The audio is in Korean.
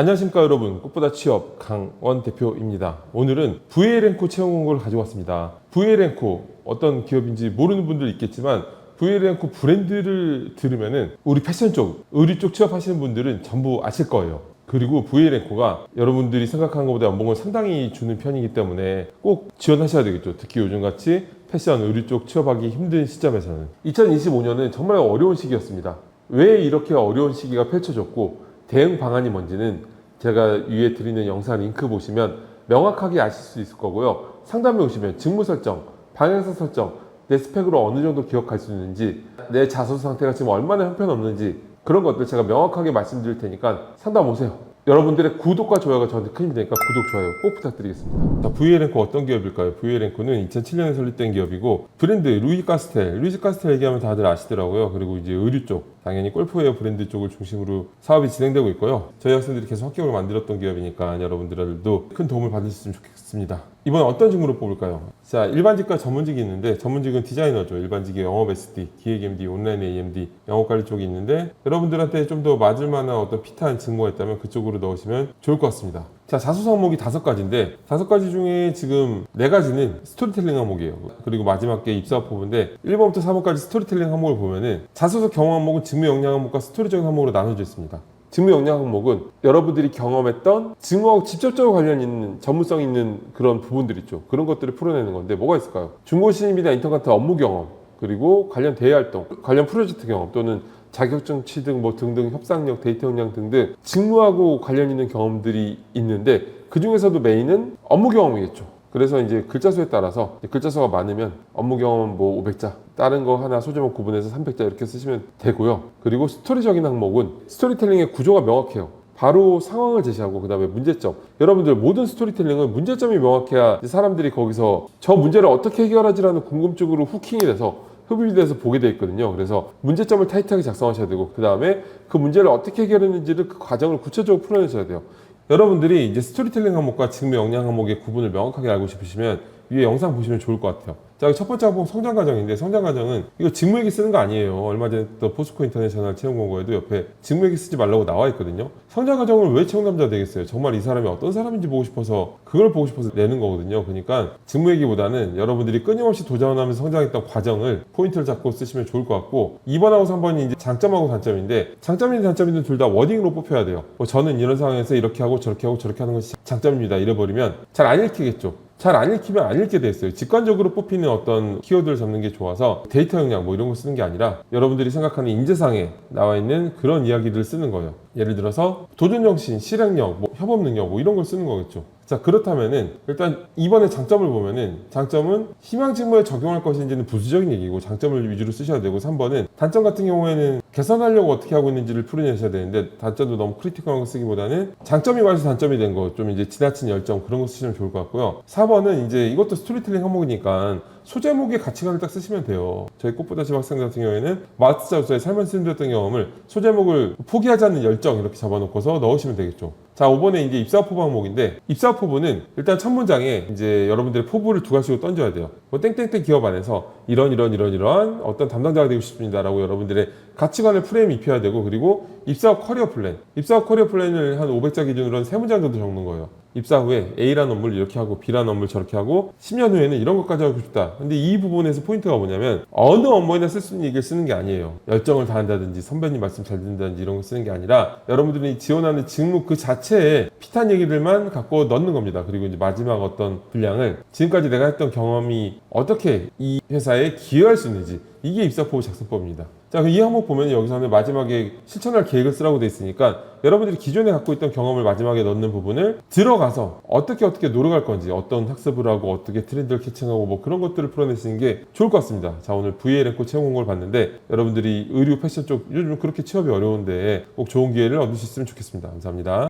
안녕하십니까 여러분. 꽃보다 취업 강원 대표입니다. 오늘은 VLN코 채용 공고를 가지고 왔습니다. VLN코 어떤 기업인지 모르는 분들 있겠지만 VLN코 브랜드를 들으면은 우리 패션 쪽 의류 쪽 취업하시는 분들은 전부 아실 거예요. 그리고 VLN코가 여러분들이 생각하는 것보다 연봉을 상당히 주는 편이기 때문에 꼭 지원하셔야 되겠죠. 특히 요즘같이 패션 의류 쪽 취업하기 힘든 시점에서는. 2025년은 정말 어려운 시기였습니다. 왜 이렇게 어려운 시기가 펼쳐졌고 대응 방안이 뭔지는 제가 위에 드리는 영상 링크 보시면 명확하게 아실 수 있을 거고요. 상담에 오시면 직무 설정, 방향성 설정, 내 스펙으로 어느 정도 기억할 수 있는지, 내 자소 상태가 지금 얼마나 형편없는지 그런 것들 제가 명확하게 말씀드릴 테니까 상담 오세요. 여러분들의 구독과 좋아요가 저한테 큰 힘이 되니까 구독, 좋아요 꼭 부탁드리겠습니다. 자, VLN코 어떤 기업일까요? VLN코는 2007년에 설립된 기업이고 브랜드 루이 카스텔, 루이 카스텔 얘기하면 다들 아시더라고요. 그리고 이제 의류 쪽, 당연히 골프웨어 브랜드 쪽을 중심으로 사업이 진행되고 있고요. 저희 학생들이 계속 합격을 만들었던 기업이니까 여러분들도 큰 도움을 받으셨으면 좋겠습니다. 이번에 어떤 직무로 뽑을까요? 자, 일반직과 전문직이 있는데 전문직은 디자이너죠. 일반직이 영업 SD, 기획 MD, 온라인 AMD, 영업 관리 쪽이 있는데 여러분들한테 좀 더 맞을 만한 어떤 피트한 직무가 있다면 그쪽으로 넣으시면 좋을 것 같습니다. 자, 자소 항목이 다섯 가지인데 다섯 가지 중에 지금 네 가지는 스토리텔링 항목이에요. 그리고 마지막 게 입사 포부인데 1번부터 3번까지 스토리텔링 항목을 보면은 자소서 경험 항목은 직무 역량 항목과 스토리적인 항목으로 나눠져 있습니다. 직무 역량 항목은 여러분들이 경험했던 직무하고 직접적으로 관련 있는 전문성 있는 그런 부분들 있죠. 그런 것들을 풀어내는 건데 뭐가 있을까요? 중고 신입이나 인턴 같은 업무 경험 그리고 관련 대외 활동, 관련 프로젝트 경험 또는 자격증 취득 뭐 등등 협상력, 데이터 역량 등등 직무하고 관련 있는 경험들이 있는데 그 중에서도 메인은 업무 경험이겠죠. 그래서 이제 글자 수에 따라서 글자 수가 많으면 업무 경험 뭐 500자, 다른 거 하나 소제목 구분해서 300자 이렇게 쓰시면 되고요. 그리고 스토리적인 항목은 스토리텔링의 구조가 명확해요. 바로 상황을 제시하고 그 다음에 문제점. 여러분들 모든 스토리텔링은 문제점이 명확해야 사람들이 거기서 저 문제를 어떻게 해결하지라는 궁금증으로 후킹이 돼서 흡입이 돼서 보게 돼 있거든요. 그래서 문제점을 타이트하게 작성하셔야 되고 그 다음에 그 문제를 어떻게 해결했는지를 그 과정을 구체적으로 풀어내셔야 돼요. 여러분들이 이제 스토리텔링 항목과 직무 역량 항목의 구분을 명확하게 알고 싶으시면 위에 영상 보시면 좋을 것 같아요. 자, 첫 번째 항목 성장 과정인데 성장 과정은 이거 직무얘기 쓰는 거 아니에요. 얼마 전에 또 포스코 인터내셔널 채용 공고에도 옆에 직무얘기 쓰지 말라고 나와 있거든요. 성장 과정을 왜 채용남자 되겠어요? 정말 이 사람이 어떤 사람인지 보고 싶어서 그걸 보고 싶어서 내는 거거든요. 그러니까 직무얘기보다는 여러분들이 끊임없이 도전하면서 성장했던 과정을 포인트를 잡고 쓰시면 좋을 것 같고 2번하고 3번이 이제 장점하고 단점인데 장점이든 단점이든 둘다 워딩으로 뽑혀야 돼요. 뭐 저는 이런 상황에서 이렇게 하고 저렇게 하고 저렇게 하는 것이 장점입니다. 이래버리면 잘 안 읽히겠죠. 잘 안 읽히면 안 읽게 돼 있어요. 직관적으로 뽑히는 어떤 키워드를 잡는 게 좋아서 데이터 역량 뭐 이런 거 쓰는 게 아니라 여러분들이 생각하는 인재상에 나와 있는 그런 이야기들을 쓰는 거예요. 예를 들어서 도전 정신, 실행력, 뭐 협업 능력 뭐 이런 걸 쓰는 거겠죠. 자 그렇다면은 일단 이번에 장점을 보면은 장점은 희망 직무에 적용할 것인지는 부수적인 얘기고 장점을 위주로 쓰셔야 되고 3번은 단점 같은 경우에는 개선하려고 어떻게 하고 있는지를 풀어내셔야 되는데 단점도 너무 크리티컬한 거 쓰기보다는 장점이 맞아서 단점이 된 거 좀 이제 지나친 열정 그런 거 쓰시면 좋을 것 같고요 4번은 이제 이것도 스토리텔링 항목이니까 소제목의 가치관을 딱 쓰시면 돼요. 저희 꽃보다 집 학생 같은 경우에는 자우스의 삶을 쓰는드렸던 경험을 소제목을 포기하지 않는 열정 이렇게 잡아놓고서 넣으시면 되겠죠. 자, 5번에 이제 입사 포부 항목인데 입사 포부는 일단 첫 문장에 이제 여러분들의 포부를 두 가지로 던져야 돼요. 뭐 땡땡땡 기업 안에서 이런 이런 이런 이런 어떤 담당자가 되고 싶습니다라고 여러분들의 가치관을 프레임 입혀야 되고 그리고 입사 후 커리어 플랜, 입사 후 커리어 플랜을 한 500자 기준으로 한 세 문장 정도 적는 거예요. 입사 후에 A라는 업무를 이렇게 하고 B라는 업무를 저렇게 하고 10년 후에는 이런 것까지 하고 싶다. 근데 이 부분에서 포인트가 뭐냐면 어느 업무에나 쓸 수 있는 얘기를 쓰는 게 아니에요. 열정을 다한다든지 선배님 말씀 잘 듣는다든지 이런 거 쓰는 게 아니라 여러분들이 지원하는 직무 그 자체에 핏한 얘기들만 갖고 넣는 겁니다. 그리고 이제 마지막 어떤 분량을 지금까지 내가 했던 경험이 어떻게 이 회사에 기여할 수 있는지 이게 입사포부 작성법입니다. 자, 이 항목 보면 여기서는 마지막에 실천할 계획을 쓰라고 돼 있으니까 여러분들이 기존에 갖고 있던 경험을 마지막에 넣는 부분을 들어가서 어떻게 어떻게 노력할 건지 어떤 학습을 하고 어떻게 트렌드를 캐칭하고 뭐 그런 것들을 풀어내시는 게 좋을 것 같습니다. 자, 오늘 VLN코 채용 공고를 봤는데 여러분들이 의류 패션 쪽 요즘 그렇게 취업이 어려운데 꼭 좋은 기회를 있으면 좋겠습니다. 감사합니다.